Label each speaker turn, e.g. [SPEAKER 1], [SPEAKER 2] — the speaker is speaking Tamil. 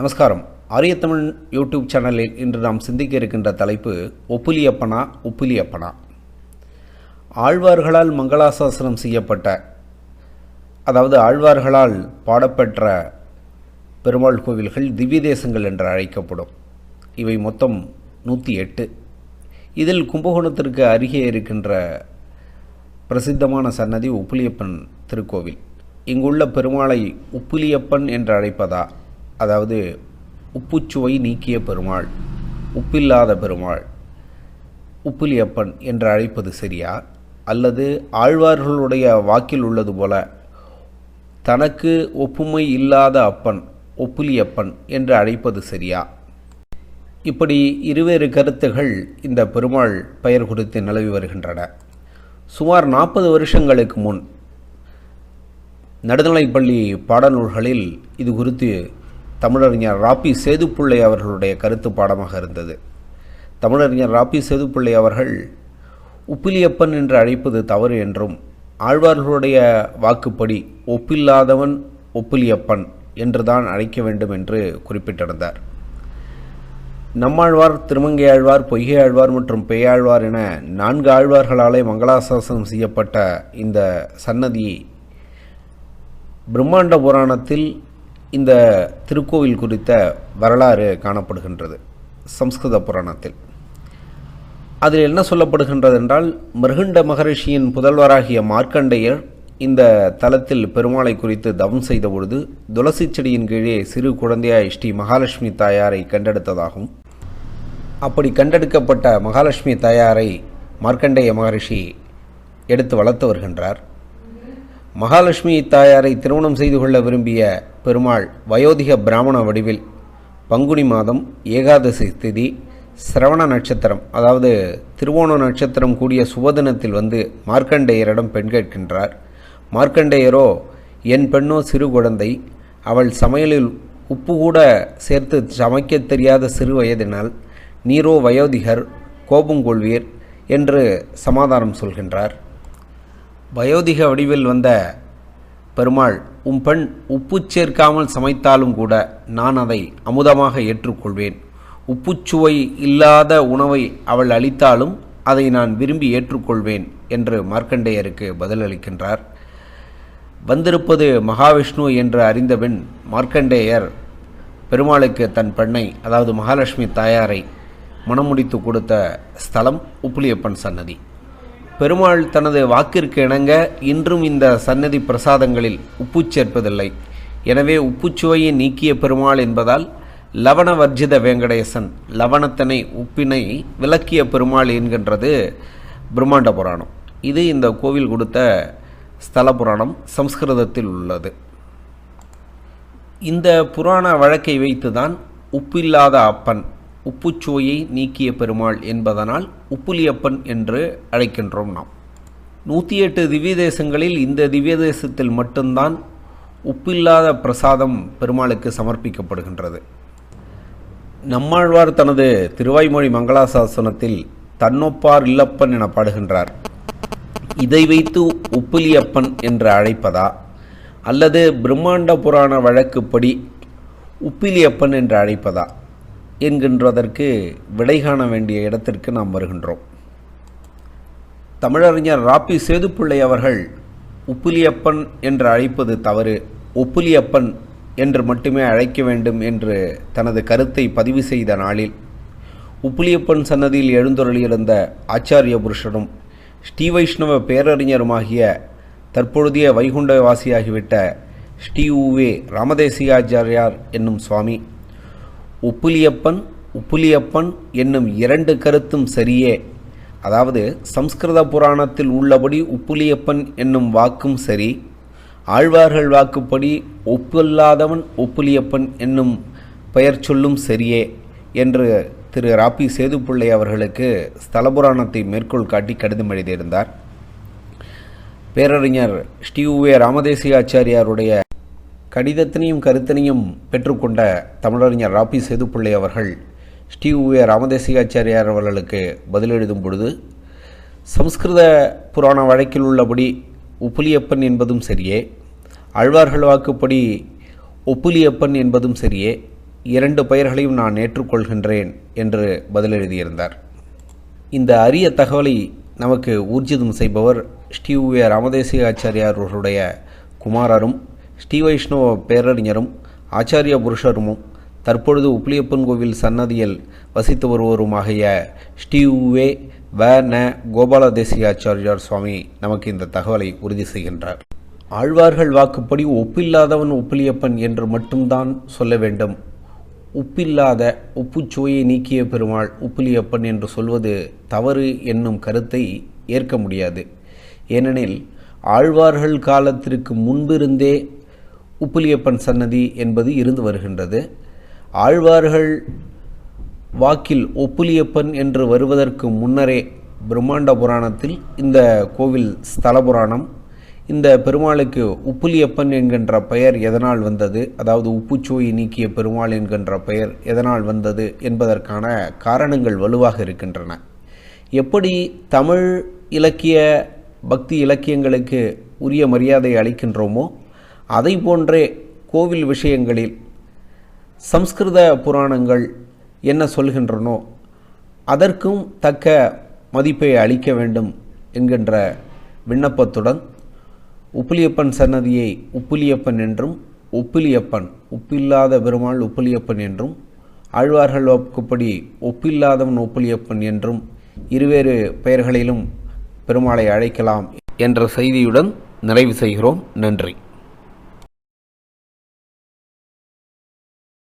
[SPEAKER 1] நமஸ்காரம். ஆரியத்தமிழ் யூடியூப் சேனலில் இன்று நாம் சிந்திக்க இருக்கின்ற தலைப்பு ஒப்புலியப்பனா உப்புலியப்பனா ஆழ்வார்களால் மங்களாசாசனம் செய்யப்பட்ட அதாவது ஆழ்வார்களால் பாடப்பெற்ற பெருமாள் கோவில்கள் திவ்ய தேசங்கள் என்று அழைக்கப்படும். இவை மொத்தம் நூற்றி எட்டு. இதில் கும்பகோணத்திற்கு அருகே இருக்கின்ற பிரசித்தமான சன்னதி உப்புலியப்பன் திருக்கோவில். இங்குள்ள பெருமாளை உப்புலியப்பன் என்று அழைப்பதா? அதாவது உப்புச்சுவை நீக்கிய பெருமாள் உப்பில்லாத பெருமாள் உப்பிலியப்பன் என்று அழைப்பது சரியா? அல்லது ஆழ்வார்களுடைய வாக்கில் உள்ளது போல தனக்கு ஒப்புமை இல்லாத அப்பன் ஒப்புலியப்பன் என்று அழைப்பது சரியா? இப்படி இருவேறு கருத்துகள் இந்த பெருமாள் பெயர் குறித்து நிலவி வருகின்றன. சுமார் நாற்பது வருஷங்களுக்கு முன் நடுநிலைப்பள்ளி பாடநூல்களில் இது குறித்து தமிழறிஞர் ராபி சேதுப்பிள்ளை அவர்களுடைய கருத்து பாடமாக இருந்தது. தமிழறிஞர் ராபி சேதுப்பிள்ளை அவர்கள் உப்பிலியப்பன் என்று அழைப்பது தவறு என்றும் ஆழ்வார்களுடைய வாக்குப்படி ஒப்பில்லாதவன் ஒப்பிலியப்பன் என்றுதான் அழைக்க வேண்டும் என்று குறிப்பிட்டிருந்தார். நம்மாழ்வார் திருமங்கை ஆழ்வார் பொய்கை ஆழ்வார் மற்றும் பேயாழ்வார் என நான்கு ஆழ்வார்களாலே மங்களாசாசனம் செய்யப்பட்ட இந்த சன்னதி பிரம்மாண்ட புராணத்தில் இந்த திருக்கோவில் குறித்த வரலாறு காணப்படுகின்றது சம்ஸ்கிருத புராணத்தில். அதில் என்ன சொல்லப்படுகின்றது என்றால் மிருகண்ட மகரிஷியின் புதல்வராகிய மார்க்கண்டேயர் இந்த தலத்தில் பெருமாளை குறித்து தவம் செய்த பொழுது துளசி செடியின் கீழே சிறு குழந்தையாய் ஸ்ரீ மகாலட்சுமி தாயாரை கண்டெடுத்ததாகும். அப்படி கண்டெடுக்கப்பட்ட மகாலட்சுமி தாயாரை மார்க்கண்டேய மகரிஷி எடுத்து வளர்த்து வருகின்றார். மகாலட்சுமி தாயாரை திருமணம் செய்து கொள்ள விரும்பிய பெருமாள் வயோதிக பிராமண வடிவில் பங்குனி மாதம் ஏகாதசி திதி சிரவண நட்சத்திரம் அதாவது திருவோண நட்சத்திரம் கூடிய சுபதினத்தில் வந்து மார்க்கண்டேயரிடம் பெண் கேட்கின்றார். மார்க்கண்டேயரோ என் பெண்ணோ சிறு குழந்தை அவள் சமையலில் உப்பு கூட சேர்த்து சமைக்க தெரியாத சிறு வயதினால் நீரோ வயோதிகர் கோபங்கொள்வீர் என்று சமாதானம் சொல்கின்றார். வயோதிக வடிவில் வந்த பெருமாள் உம் பெண் உப்பு சேர்க்காமல் சமைத்தாலும் கூட நான் அதை அமுதமாக ஏற்றுக்கொள்வேன். உப்புச்சுவை இல்லாத உணவை அவள் அளித்தாலும் அதை நான் விரும்பி ஏற்றுக்கொள்வேன் என்று மார்க்கண்டேயருக்கு பதிலளிக்கின்றார். வந்திருப்பது மகாவிஷ்ணு என்று அறிந்தபின் மார்க்கண்டேயர் பெருமாளுக்கு தன் பெண்ணை அதாவது மகாலட்சுமி தாயாரை மணமுடித்து கொடுத்த ஸ்தலம் உப்புலியப்பன் சன்னதி. பெருமாள் தனது வாக்கிற்கு இணங்க இன்றும் இந்த சன்னதி பிரசாதங்களில் உப்பு சேர்ப்பதில்லை. எனவே உப்புச்சுவையை நீக்கிய பெருமாள் என்பதால் லவண வர்ஜித வெங்கடேசன் லவணத்தினை உப்பினை விளக்கிய பெருமாள் என்கின்றது பிரம்மாண்ட புராணம். இது இந்த கோவில் கொடுத்த ஸ்தல புராணம் சம்ஸ்கிருதத்தில் உள்ளது. இந்த புராண வழக்கை வைத்துதான் உப்பில்லாத அப்பன் உப்புச்சுவையை நீக்கிய பெருமாள் என்பதனால் உப்புலியப்பன் என்று அழைக்கின்றோம் நாம். நூற்றி எட்டு திவ்ய தேசங்களில் இந்த திவ்ய தேசத்தில் மட்டும்தான் உப்பில்லாத பிரசாதம் பெருமாளுக்கு சமர்ப்பிக்கப்படுகின்றது. நம்மாழ்வார் தனது திருவாய்மொழி மங்களாசாசனத்தில் தன்னொப்பார் இல்லப்பன் என பாடுகின்றார். இதை வைத்து உப்பிலியப்பன் என்று அழைப்பதா? அல்லது பிரம்மாண்ட புராண வழக்குப்படி உப்பிலியப்பன் என்று அழைப்பதா? என்கின்றதற்கு விடை காண வேண்டிய இடத்திற்கு நாம் வருகின்றோம். தமிழறிஞர் ராப்பி சேதுப்பிள்ளை அவர்கள் உப்புலியப்பன் என்று அழைப்பது தவறு ஒப்புலியப்பன் என்று மட்டுமே அழைக்க வேண்டும் என்று தனது கருத்தை பதிவு செய்த நாளில் உப்புலியப்பன் சன்னதியில் எழுந்தொருளியிருந்த ஆச்சாரிய புருஷனும் ஸ்ரீ வைஷ்ணவ பேரறிஞருமாகிய தற்பொழுதைய வைகுண்டவாசியாகிவிட்ட ஸ்ரீ உவே ராமதேசியாச்சாரியார் என்னும் சுவாமி உப்புலியப்பன் உப்புலியப்பன் என்னும் இரண்டு கருத்தும் சரியே. அதாவது சம்ஸ்கிருத புராணத்தில் உள்ளபடி உப்புலியப்பன் என்னும் வாக்கும் சரி. ஆழ்வார்கள் வாக்குப்படி ஒப்பில்லாதவன் ஒப்புலியப்பன் என்னும் பெயர் சொல்லும் சரியே என்று திரு ராப்பி சேதுப்பிள்ளை அவர்களுக்கு ஸ்தல புராணத்தை மேற்கோள் காட்டி கடிதம் எழுதியிருந்தார். பேரறிஞர் ஸ்ரீ உவே ராமதேசியாச்சாரியாருடைய கடிதத்தினையும் கருத்தினையும் பெற்றுக்கொண்ட தமிழறிஞர் ராப்பி சேதுப்பிள்ளை அவர்கள் ஸ்ரீ உவே ராமதேசிகாச்சாரியார் அவர்களுக்கு பதிலெழுதும் பொழுது சம்ஸ்கிருத புராண வழக்கில் உள்ளபடி உப்புலியப்பன் என்பதும் சரியே அழ்வார்கள் வாக்குப்படி ஒப்புலியப்பன் என்பதும் சரியே இரண்டு பெயர்களையும் நான் ஏற்றுக்கொள்கின்றேன் என்று பதிலெழுதியிருந்தார் இந்த அரிய தகவலை நமக்கு ஊர்ஜிதம் செய்பவர் ஸ்ரீ உவே ராமதேசிகாச்சாரியார் அவர்களுடைய குமாரரும் ஸ்ரீ வைஷ்ணவ பேரறிஞரும் ஆச்சாரிய புருஷருமும் தற்பொழுது உப்பிலியப்பன் கோவில் சன்னதியில் வசித்து வருவருமாகிய ஸ்ரீ வ ந கோபால தேசிக ஆச்சாரியார் சுவாமி நமக்கு இந்த தகவலை உறுதி செய்கின்றார். ஆழ்வார்கள் வாக்குப்படி ஒப்பில்லாதவன் உப்பிலியப்பன் என்று மட்டும்தான் சொல்ல வேண்டும். உப்பில்லாத உப்புச்சுவையை நீக்கிய பெருமாள் உப்பிலியப்பன் என்று சொல்வது தவறு என்னும் கருத்தை ஏற்க முடியாது. ஏனெனில் ஆழ்வார்கள் காலத்திற்கு முன்பிருந்தே உப்புலியப்பன் சன்னதி என்பது இருந்து வருகின்றது. ஆழ்வார்கள் வாக்கில் ஒப்புலியப்பன் என்று வருவதற்கு முன்னரே பிரம்மாண்ட புராணத்தில் இந்த கோவில் ஸ்தல புராணம். இந்த பெருமாளுக்கு உப்புலியப்பன் என்கின்ற பெயர் எதனால் வந்தது? அதாவது உப்புச்சோயை நீக்கிய பெருமாள் என்கின்ற பெயர் எதனால் வந்தது? என்பதற்கான காரணங்கள் வலுவாக இருக்கின்றன. எப்படி தமிழ் இலக்கிய பக்தி இலக்கியங்களுக்கு உரிய மரியாதை அளிக்கின்றோமோ அதை போன்றே கோவில் விஷயங்களில் சம்ஸ்கிருத புராணங்கள் என்ன சொல்கின்றனோ அதற்கும் தக்க மதிப்பை அளிக்க வேண்டும் என்கின்ற விண்ணப்பத்துடன் உப்பிலியப்பன் சன்னதியை உப்பிலியப்பன் என்றும் உப்பிலியப்பன் உப்பில்லாத பெருமாள் உப்புலியப்பன் என்றும் ஆழ்வார்கள் வாக்குப்படி ஒப்பில்லாதவன் ஒப்பிலியப்பன் என்றும் இருவேறு பெயர்களிலும் பெருமாளை அழைக்கலாம் என்ற செய்தியுடன் நிறைவு செய்கிறோம். நன்றி.